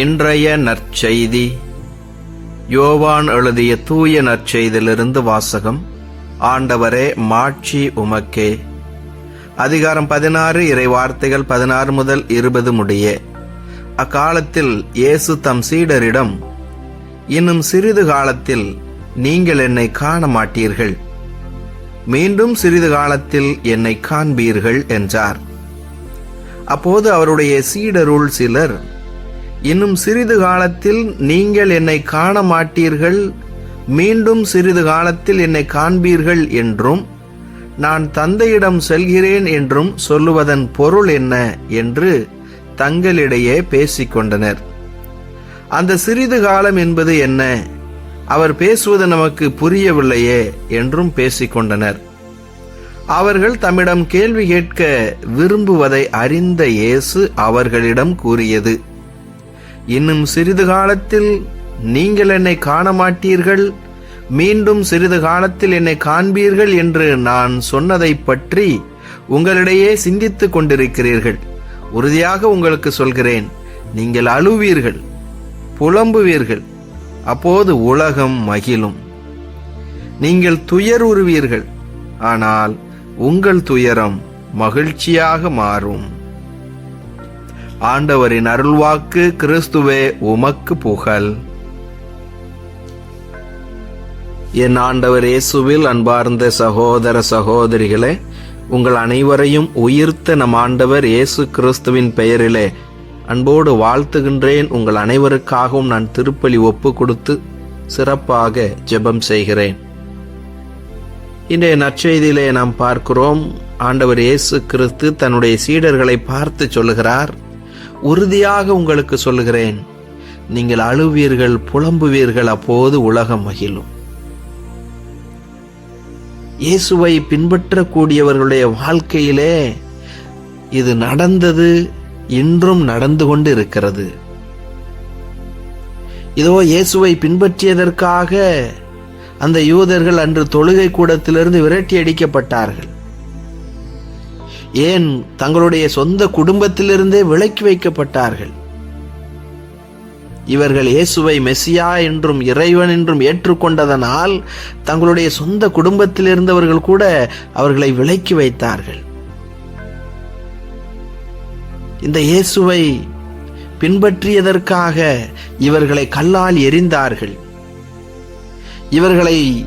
இன்றைய நற்செய்தி. யோவான் எழுதிய தூய நற்செய்தியிலிருந்து வாசகம் ஆண்டவரே மாட்சி உமக்கே. அதிகாரம் பதினாறு இறை வார்த்தைகள் பதினாறு முதல் இருபது முடிய. அக்காலத்தில் இயேசு தம் சீடரிடம் இன்னும் சிறிது காலத்தில் நீங்கள் என்னை காண மாட்டீர்கள் மீண்டும் சிறிது காலத்தில் என்னை காண்பீர்கள் என்றார். அப்போது அவருடைய சீடருள் சிலர் இன்னும் சிறிது காலத்தில் நீங்கள் என்னை காண மாட்டீர்கள் மீண்டும் சிறிது காலத்தில் என்னை காண்பீர்கள் என்றும் நான் தந்தையிடம் செல்கிறேன் என்றும் சொல்லுவதன் பொருள் என்ன என்று தங்களிடையே பேசிக்கொண்டனர். அந்த சிறிது காலம் என்பது என்ன? அவர் பேசுவது நமக்கு புரியவில்லையே என்றும் பேசிக்கொண்டனர். அவர்கள் தம்மிடம் கேள்வி கேட்க விரும்புவதை அறிந்த இயேசு அவர்களிடம் கூறியது. இன்னும் சிறிது காலத்தில் நீங்கள் என்னை காண மாட்டீர்கள் மீண்டும் சிறிது காலத்தில் என்னை காண்பீர்கள் என்று நான் சொன்னதைப் பற்றி உங்களிடையே சிந்தித்துக் கொண்டிருக்கிறீர்கள். உறுதியாக உங்களுக்கு சொல்கிறேன் நீங்கள் அழுவீர்கள் புலம்புவீர்கள் அப்போது உலகம் மகிழும். நீங்கள் துயர் உருவீர்கள் ஆனால் உங்கள் துயரம் மகிழ்ச்சியாக மாறும். ஆண்டவரின் அருள்வாக்கு கிறிஸ்துவே உமக்கு புகழ். என் ஆண்டவர் இயேசுவில் அன்பார்ந்த சகோதர சகோதரிகளே உங்கள் அனைவரையும் உயிர்த்த நம் ஆண்டவர் இயேசு கிறிஸ்துவின் பெயரிலே அன்போடு வாழ்த்துகின்றேன். உங்கள் அனைவருக்காகவும் நான் திருப்பலி ஒப்பு கொடுத்து சிறப்பாக ஜெபம் செய்கிறேன். இன்றைய நற்செய்தியிலே நாம் பார்க்கிறோம் ஆண்டவர் இயேசு கிறிஸ்து தன்னுடைய சீடர்களை பார்த்து சொல்லுகிறார். உறுதியாக உங்களுக்கு சொல்லுகிறேன் நீங்கள் அழுவீர்கள் புலம்புவீர்கள் அப்போது உலகம் மகிழும். இயேசுவை பின்பற்றக்கூடியவர்களுடைய வாழ்க்கையிலே இது நடந்தது இன்றும் நடந்து கொண்டு இருக்கிறது இதோ இயேசுவை பின்பற்றியதற்காக அந்த யூதர்கள் அன்று தொழுகை கூடத்திலிருந்து விரட்டி அடிக்கப்பட்டார்கள் ஏன் தங்களுடைய சொந்த குடும்பத்திலிருந்தே விலக்கி வைக்கப்பட்டார்கள்? இவர்கள் இயேசுவை மெசியா என்றும் இறைவன் என்றும் ஏற்றுக்கொண்டதனால் தங்களுடைய சொந்த குடும்பத்தில் இருந்தவர்கள் கூட அவர்களை விலக்கி வைத்தார்கள். இந்த இயேசுவை பின்பற்றியதற்காக இவர்களை கல்லால் எரிந்தார்கள். இவர்களை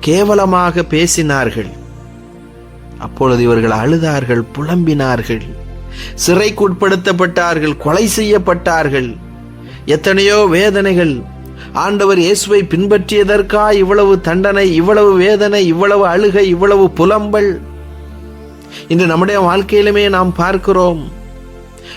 கேவலமாக பேசினார்கள். அப்பொழுது இவர்கள் அழுதார்கள் புலம்பினார்கள். சிறைக்குட்படுத்தப்பட்டார்கள் கொலை செய்யப்பட்டார்கள். எத்தனையோ வேதனைகள். ஆண்டவர் இயேசுவை பின்பற்றியதற்கா இவ்வளவு தண்டனை இவ்வளவு வேதனை இவ்வளவு அழுகை இவ்வளவு புலம்பல். இன்று நம்முடைய வாழ்க்கையிலுமே நாம் பார்க்கிறோம்.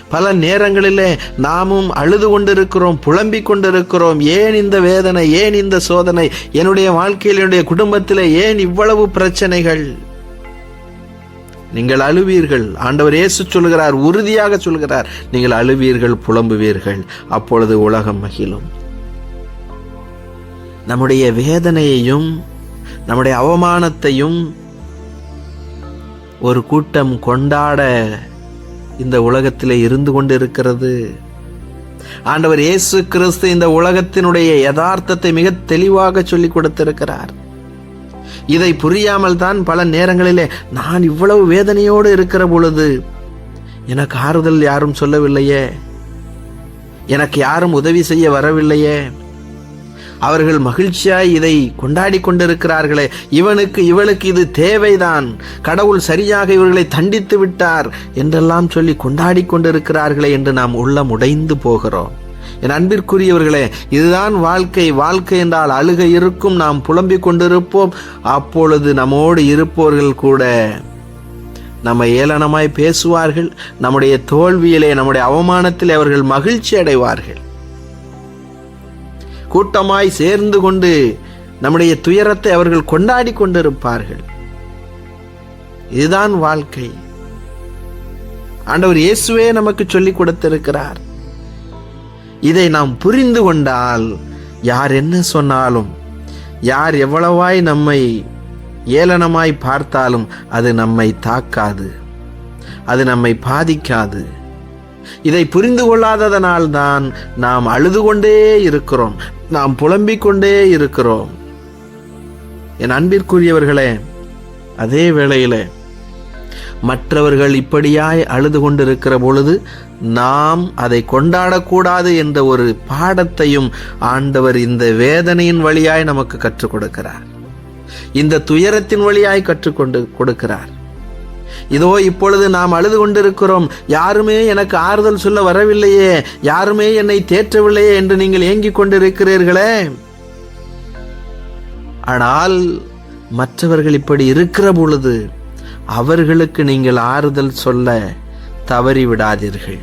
பல நேரங்களிலே நாமும் அழுது கொண்டிருக்கிறோம் புலம்பிக் கொண்டிருக்கிறோம். ஏன் இந்த வேதனை ஏன் இந்த சோதனை? என்னுடைய வாழ்க்கையில் என்னுடைய குடும்பத்தில் ஏன் இவ்வளவு பிரச்சனைகள்? நீங்கள் அழுவீர்கள். ஆண்டவர் இயேசு சொல்கிறார் உறுதியாக சொல்கிறார் நீங்கள் அழுவீர்கள் புலம்புவீர்கள். அப்பொழுது உலகம் மகிழும். நம்முடைய வேதனையையும் நம்முடைய அவமானத்தையும் ஒரு கூட்டம் கொண்டாட இந்த உலகத்திலே இருந்து கொண்டிருக்கிறது. ஆண்டவர் இயேசு கிறிஸ்து இந்த உலகத்தினுடைய யதார்த்தத்தை மிக தெளிவாக சொல்லிக் கொடுத்திருக்கிறார். இதை புரியாமல் தான் பல நேரங்களிலே நான் இவ்வளவு வேதனையோடு இருக்கிற பொழுது எனக்கு ஆறுதல் யாரும் சொல்லவில்லையே? எனக்கு யாரும் உதவி செய்ய வரவில்லையே? அவர்கள் மகிழ்ச்சியாய் இதை கொண்டாடி கொண்டிருக்கிறார்களே. இவனுக்கு இவளுக்கு இது தேவைதான். கடவுள் சரியாக இவர்களை தண்டித்து விட்டார் என்றெல்லாம் சொல்லி கொண்டாடி கொண்டிருக்கிறார்களே என்று நாம் உள்ளம் உடைந்து போகிறோம். என் அன்பிற்குரியவர்களே இதுதான் வாழ்க்கை. வாழ்க்கை என்றால் அழுகை இருக்கும். நாம் புலம்பிக் கொண்டிருப்போம். அப்பொழுது நம்மோடு இருப்பவர்கள் கூட நம்ம ஏளனமாய் பேசுவார்கள். நம்முடைய தோல்வியிலே நம்முடைய அவமானத்தில் அவர்கள் மகிழ்ச்சி அடைவார்கள். கூட்டமாய் சேர்ந்து கொண்டு நம்முடைய துயரத்தை அவர்கள் கொண்டாடி கொண்டிருப்பார்கள். இதுதான் வாழ்க்கை. ஆண்டவர் இயேசுவே நமக்கு சொல்லிக் கொடுத்திருக்கிறார். இதை நாம் புரிந்து கொண்டால் யார் என்ன சொன்னாலும் யார் எவ்வளவாய் நம்மை ஏளனமாய் பார்த்தாலும் அது நம்மை தாக்காது அது நம்மை பாதிக்காது. இதை புரிந்து கொள்ளாததனால் தான் நாம் அழுது கொண்டே இருக்கிறோம் நாம் புலம்பிக் கொண்டே இருக்கிறோம். என் அன்பிற்குரியவர்களே அதே வேளையிலே மற்றவர்கள் இப்படியாய் அழுது கொண்டிருக்கிற பொழுது நாம் அதை கொண்டாடக்கூடாது என்ற ஒரு பாடத்தையும் ஆண்டவர் இந்த வேதனையின் வழியாய் நமக்கு கற்றுக் கொடுக்கிறார். இந்த துயரத்தின் வழியாய் கற்றுக்கொண்டு கொடுக்கிறார். இதோ இப்பொழுது நாம் அழுது கொண்டிருக்கிறோம். யாருமே எனக்கு ஆறுதல் சொல்ல வரவில்லையே. யாருமே என்னை தேற்றவில்லையே என்று நீங்கள் ஏங்கிக் கொண்டிருக்கிறீர்களே. ஆனால் மற்றவர்கள் இப்படி இருக்கிற பொழுது அவர்களுக்கு நீங்கள் ஆறுதல் சொல்ல தவறிவிடாதீர்கள்.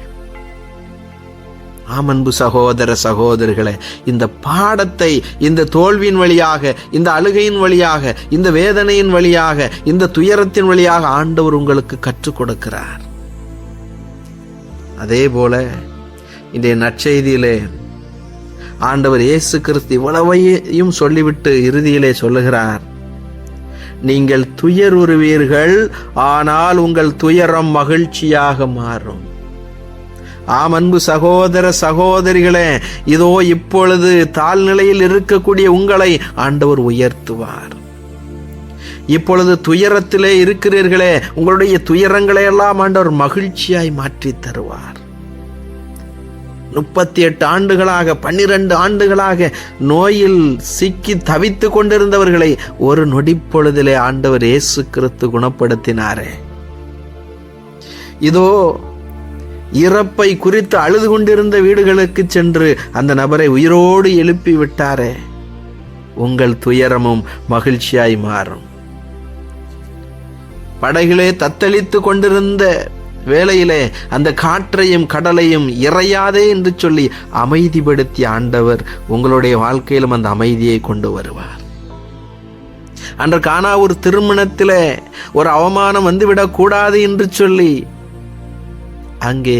ஆமன்பு சகோதர சகோதரிகளே இந்த பாடத்தை இந்த தோல்வியின் வழியாக இந்த அழுகையின் வழியாக இந்த வேதனையின் வழியாக இந்த துயரத்தின் வழியாக ஆண்டவர் உங்களுக்கு கற்றுக் கொடுக்கிறார். அதே போல இன்றைய நற்செய்தியிலே ஆண்டவர் இயேசு கிறிஸ்து இவ்வளவையும் சொல்லிவிட்டு இறுதியிலே சொல்லுகிறார். நீங்கள் துயருறுவீர்கள் ஆனால் உங்கள் துயரம் மகிழ்ச்சியாக மாறும். ஆம் அன்பு சகோதர சகோதரிகளே இதோ இப்பொழுது தாழ்நிலையில் இருக்கக்கூடிய உங்களை ஆண்டவர் உயர்த்துவார். இப்பொழுது துயரத்திலே இருக்கிறீர்களே உங்களுடைய துயரங்களை எல்லாம் ஆண்டவர் மகிழ்ச்சியாய் மாற்றி தருவார். முப்பத்தி எட்டு ஆண்டுகளாக பன்னிரண்டு ஆண்டுகளாக நோயில் சிக்கி தவித்து கொண்டிருந்தவர்களை ஒரு நொடிப்பொழுதிலே ஆண்டவர் இயேசு கிறிஸ்து குணப்படுத்தினாரே. இதோ இறப்பை குறித்து அழுது கொண்டிருந்த வீடுகளுக்கு சென்று அந்த நபரை உயிரோடு எழுப்பி விட்டாரே. உங்கள் துயரமும் மகிழ்ச்சியாய் மாறும். படகிலே தத்தளித்து கொண்டிருந்த வேளையிலே அந்த காற்றையும் கடலையும் இறையாதே என்று சொல்லி அமைதிப்படுத்திய ஆண்டவர் உங்களுடைய வாழ்க்கையிலும் அந்த அமைதியை கொண்டு வருவார். அன்று காணா ஒரு திருமணத்தில் ஒரு அவமானம் வந்துவிடக்கூடாது என்று சொல்லி அங்கே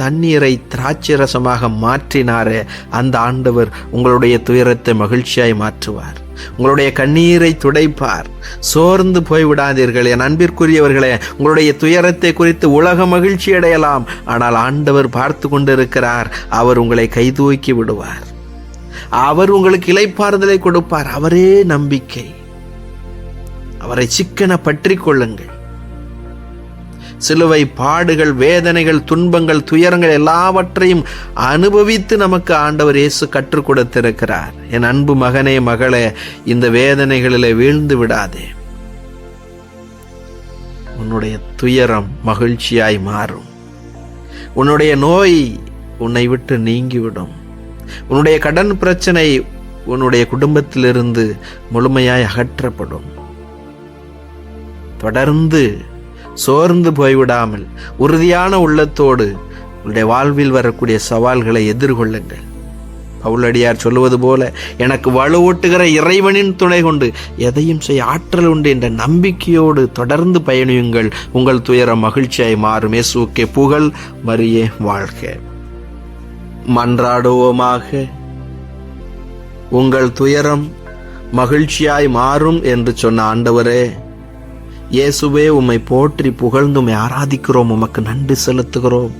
தண்ணீரை திராட்சை ரசமாக மாற்றினாரே அந்த ஆண்டவர் உங்களுடைய துயரத்தை மகிழ்ச்சியாய் மாற்றுவார். உங்களுடைய கண்ணீரை துடைப்பார். சோர்ந்து போய்விடாதீர்கள். என் அன்பிற்குரியவர்களே உங்களுடைய துயரத்தை குறித்து உலக மகிழ்ச்சி அடையலாம். ஆனால் ஆண்டவர் பார்த்து கொண்டிருக்கிறார் அவர் உங்களை கைதூக்கி விடுவார். அவர் உங்களுக்கு இலைப்பாறுதலை கொடுப்பார். அவரே நம்பிக்கை. அவரை சிக்கன பற்றி கொள்ளுங்கள். சிலுவை பாடுகள் வேதனைகள் துன்பங்கள் துயரங்கள் எல்லாவற்றையும் அனுபவித்து நமக்கு ஆண்டவர் இயேசு கற்றுக் கொடுத்திருக்கிறார். என் அன்பு மகனே மகளே இந்த வேதனைகளிலே வீழ்ந்து விடாதே. உன்னுடைய துயரம் மகிழ்ச்சியாய் மாறும். உன்னுடைய நோய் உன்னை விட்டு நீங்கிவிடும். உன்னுடைய கடன் பிரச்சனை உன்னுடைய குடும்பத்திலிருந்து முழுமையாய் அகற்றப்படும். தொடர்ந்து சோர்ந்து போய்விடாமல் உறுதியான உள்ளத்தோடு உங்களுடைய வாழ்வில் வரக்கூடிய சவால்களை எதிர்கொள்ளுங்கள். பவுலடியார் சொல்லுவது போல எனக்கு வலுவூட்டுகிற இறைவனின் துணை கொண்டு எதையும் செய்ய ஆற்றல் உண்டு என்ற நம்பிக்கையோடு தொடர்ந்து பயணியுங்கள். உங்கள் துயரம் மகிழ்ச்சியாய் மாறும். இயேசுக்கே புகழ் மரியே வாழ்க. மன்றாடுவோமாக. உங்கள் துயரம் மகிழ்ச்சியாய் மாறும் என்று சொன்ன ஆண்டவரே இயேசுவே உம்மை போற்றி புகழ்ந்து உம்மை ஆராதிக்கிறோம். உமக்கு நன்றி செலுத்துகிறோம்.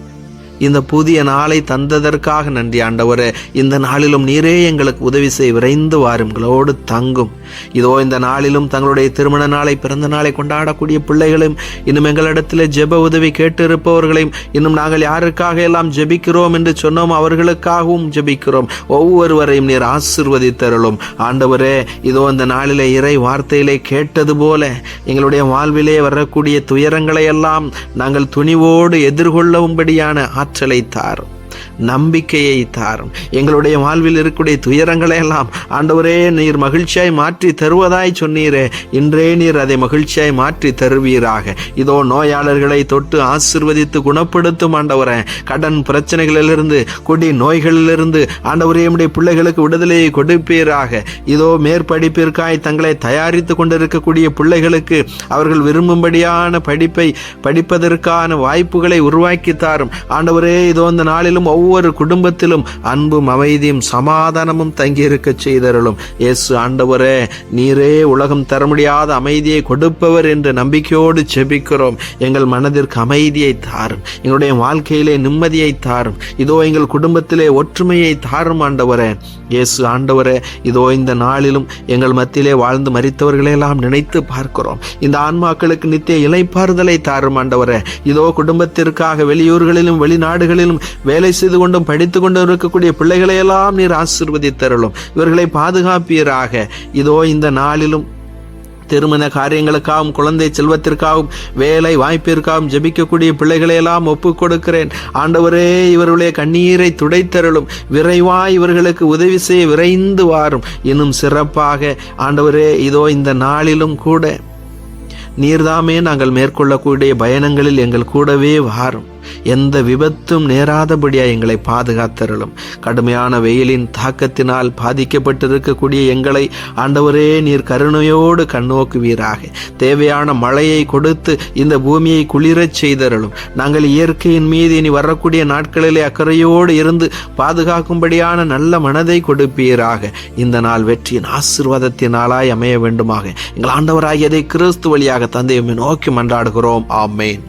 இந்த புதிய நாளை தந்ததற்காக நன்றி ஆண்டவரே. இந்த நாளிலும் நீரே எங்களுக்கு உதவி செய் விரைந்து வாருங்களோடு தங்கும். இதோ இந்த நாளிலும் தங்களுடைய திருமண நாளை பிறந்த நாளை கொண்டாடக்கூடிய பிள்ளைகளையும் இன்னும் எங்களிடத்தில் ஜெப உதவி கேட்டு இருப்பவர்களையும் இன்னும் நாங்கள் யாருக்காக எல்லாம் ஜெபிக்கிறோம் என்று சொன்னோம் அவர்களுக்காகவும் ஜெபிக்கிறோம். ஒவ்வொருவரையும் நீர் ஆசிர்வதித்தருளும். ஆண்டவரே இதோ இந்த நாளிலே இறை வார்த்தையிலே கேட்டது போல எங்களுடைய வாழ்விலே வரக்கூடிய துயரங்களை எல்லாம் நாங்கள் துணிவோடு எதிர்கொள்ளும்படியான ஆற்றலை தாரும் நம்பிக்கையை தாரும். எங்களுடைய வாழ்வில் இருக்கக்கூடிய துயரங்களை எல்லாம் ஆண்டவரே நீர் மகிழ்ச்சியாய் மாற்றி தருவதாய் சொன்னீரே. இன்றே நீர் அதை மகிழ்ச்சியாய் மாற்றி தருவீராக. இதோ நோயாளர்களை தொட்டு ஆசிர்வதித்து குணப்படுத்தும் ஆண்டவரே. கடன் பிரச்சனைகளிலிருந்து கொடி நோய்களிலிருந்து ஆண்டவரே நம்முடைய பிள்ளைகளுக்கு விடுதலையை கொடுப்பீராக. இதோ மேற்படிப்பிற்காய் தங்களை தயாரித்து கொண்டிருக்கக்கூடிய பிள்ளைகளுக்கு அவர்கள் விரும்பும்படியான படிப்பை படிப்பதற்கான வாய்ப்புகளை உருவாக்கி தாரும். ஆண்டவரே இதோ இந்த நாளிலும் ஒவ்வொரு குடும்பத்திலும் அன்பும் அமைதியும் சமாதானமும் தங்கியிருக்க செய்தருளும். இயேசு ஆண்டவரே நீரே உலகம் தர முடியாத அமைதியை கொடுப்பவர் என்ற நம்பிக்கையோடு செபிக்கிறோம் எங்கள் மனதிற்கு அமைதியை தாரும். எங்களுடைய வாழ்க்கையிலே நிம்மதியை தாரும். இதோ எங்கள் குடும்பத்திலே ஒற்றுமையை தாரும் ஆண்டவரே. இயேசு ஆண்டவரே இதோ இந்த நாளிலும் எங்கள் மத்தியிலே வாழ்ந்து மறித்தவர்களையெல்லாம் நினைத்து பார்க்கிறோம். இந்த ஆன்மாக்களுக்கு நித்திய இலைப்பாறுதலை தாரும் ஆண்டவரே. இதோ குடும்பத்திற்காக வெளியூர்களிலும் வெளிநாடுகளிலும் வேலை செய்து கொண்டும் படித்து கொண்டும் இருக்கக்கூடிய பிள்ளைகளை எல்லாம் நீர் ஆசிர்வதித்தருளும். இவர்களை பாதுகாப்பீராக. இதோ இந்த நாளிலும் திருமண காரியங்களுக்காகவும் குழந்தை செல்வத்திற்காகவும் வேலை வாய்ப்பிற்காகவும் ஜெபிக்கக்கூடிய பிள்ளைகளையெல்லாம் ஒப்பு கொடுக்கிறேன் ஆண்டவரே இவருடைய கண்ணீரை துடைத்தருளும். விரைவாய் இவர்களுக்கு உதவி செய்ய விரைந்து வாரும். இன்னும் சிறப்பாக ஆண்டவரே இதோ இந்த நாளிலும் கூட நீர்தாமே நாங்கள் மேற்கொள்ளக்கூடிய பயணங்களில் எங்கள் கூடவே வாரும். எந்த விபத்தும் நேராதபடியா எங்களை பாதுகாத்தருளும். கடுமையான வெயிலின் தாக்கத்தினால் பாதிக்கப்பட்டிருக்கக்கூடிய எங்களை ஆண்டவரே நீர் கருணையோடு கண்ணோக்குவீராக. தேவையான மழையை கொடுத்து இந்த பூமியை குளிரச் செய்தருளும். நாங்கள் இயற்கையின் மீது இனி வரக்கூடிய நாட்களிலே அக்கறையோடு இருந்து பாதுகாக்கும்படியான நல்ல மனதை கொடுப்பீராக. இந்த நாள் வெற்றியின் ஆசிர்வாதத்தினாலாய் அமைய வேண்டுமாக. எங்கள் ஆண்டவராகியதை கிறிஸ்து வழியாக தந்தையுமே நோக்கி மன்றாடுகிறோம். ஆமேன்.